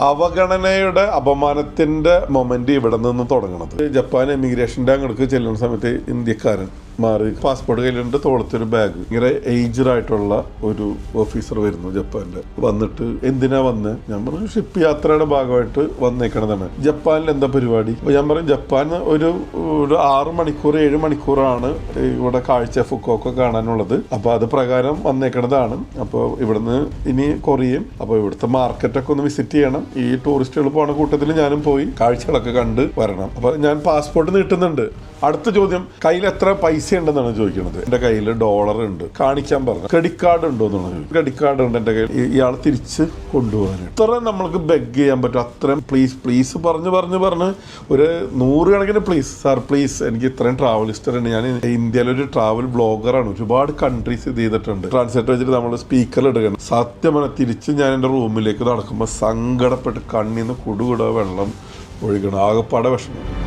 അവഗണനയുടെ അപമാനത്തിന്റെ moment ഇവിടെ നിന്ന് തുടങ്ങുന്നത് ജപ്പാൻ എമിഗ്രേഷന്റെ അങ്ങോട്ട് ചെല്ലുന്ന സമയത്ത് ഇന്ത്യക്കാരൻ മാറി പാസ്പോർട്ട് കയ്യിലുണ്ട് തോളത്തൊരു ബാഗ് ഇങ്ങനെ ഏജ്ഡ് ആയിട്ടുള്ള ഒരു ഓഫീസർ വരുന്നു ജപ്പാനിൽ വന്നിട്ട് എന്തിനാ വന്ന്? ഞാൻ പറഞ്ഞു ഷിപ്പ് യാത്രയുടെ ഭാഗമായിട്ട് വന്നേക്കണതാണ്. ജപ്പാനിൽ എന്താ പരിപാടി? ഞാൻ പറയും ജപ്പാൻ ഒരു ഒരു ആറ് മണിക്കൂർ ഏഴ് മണിക്കൂറാണ് ഇവിടെ കാഴ്ച ഫുക്കോക്കെ കാണാനുള്ളത്. അപ്പോൾ അത് പ്രകാരം വന്നേക്കണതാണ്. അപ്പോൾ ഇവിടുന്ന് ഇനി കൊറിയയും അപ്പോൾ ഇവിടുത്തെ മാർക്കറ്റൊക്കെ ഒന്ന് വിസിറ്റ് ചെയ്യണം. ഈ ടൂറിസ്റ്റുകൾ പോണ കൂട്ടത്തിൽ ഞാനും പോയി കാഴ്ചകളൊക്കെ കണ്ട് വരണം. അപ്പോൾ ഞാൻ പാസ്പോർട്ട് നീട്ടുന്നുണ്ട്. അടുത്ത ചോദ്യം കയ്യിൽ എത്ര പൈസ ഉണ്ടെന്നാണ് ചോദിക്കുന്നത്. എന്റെ കയ്യിൽ ഡോളർ ഉണ്ട്. കാണിക്കാൻ പറഞ്ഞു. ക്രെഡിറ്റ് കാർഡ് ഉണ്ടോ എന്നാണ് ചോദിക്കുന്നത്. ക്രെഡിറ്റ് കാർഡ് ഉണ്ട് എന്റെ കയ്യിൽ. ഇയാൾ തിരിച്ച് കൊണ്ടുപോകാൻ ഇത്ര നമ്മൾക്ക് ബെഗ് ചെയ്യാൻ പറ്റും. അത്രയും പ്ലീസ് പ്ലീസ് പറഞ്ഞ് പറഞ്ഞ് പറഞ്ഞ്. ഒരു നൂറുകണക്കിന് പ്ലീസ് സാർ പ്ലീസ് എനിക്ക് ഇത്രയും ട്രാവൽ ഉണ്ട്. ഞാൻ ഇന്ത്യയിലൊരു ട്രാവൽ ബ്ലോഗറാണ് ഒരുപാട് കൺട്രീസ് ഇത് ചെയ്തിട്ടുണ്ട്. ട്രാൻസ്ലേറ്റർ വെച്ചിട്ട് നമ്മൾ സ്പീക്കറിൽ എടുക്കണം സത്യമാണ് തിരിച്ച് ഞാൻ എന്റെ റൂമിലേക്ക് നടക്കുമ്പോൾ സങ്കടപ്പെട്ട് കണ്ണിന്ന് കുടുകുട വെള്ളം ഒഴുകണം. ആകെപ്പാടെ വിഷമം.